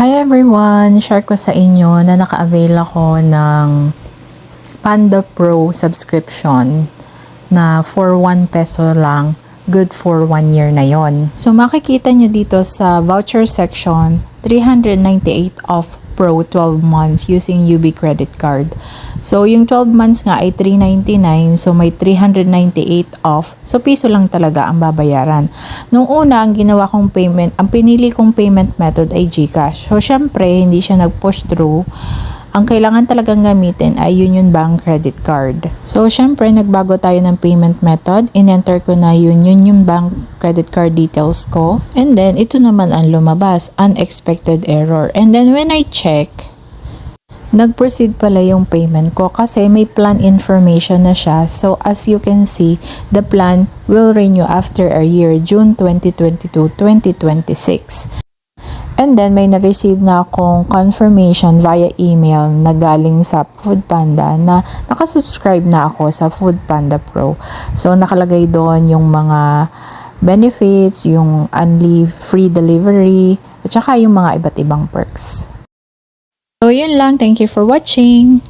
Hi everyone! Share ko sa inyo na naka-avail ako ng Panda Pro subscription na for 1 peso lang, good for 1 year na yon. So makikita nyo dito sa voucher section, 398 off Pro 12 months using UB credit card. So yung 12 months nga ay 399, so may 398 off. So piso lang talaga ang babayaran. Nung una, ang ginawa kong payment, ang pinili kong payment method ay GCash. So syempre, hindi siya nag-push through ang kailangan talagang gamitin ay Union Bank credit card. So, syempre, nagbago tayo ng payment method. In-enter ko na yung Union Bank credit card details ko. And then, ito naman ang lumabas, unexpected error. And then, when I check, nag-proceed pala yung payment ko kasi may plan information na siya. So, as you can see, the plan will renew after a year, June 2022, 2026. And then, may na-receive na akong confirmation via email na galing sa Foodpanda na nakasubscribe na ako sa Foodpanda Pro. So, nakalagay doon yung mga benefits, yung only free delivery, at saka yung mga iba't ibang perks. So, yun lang. Thank you for watching.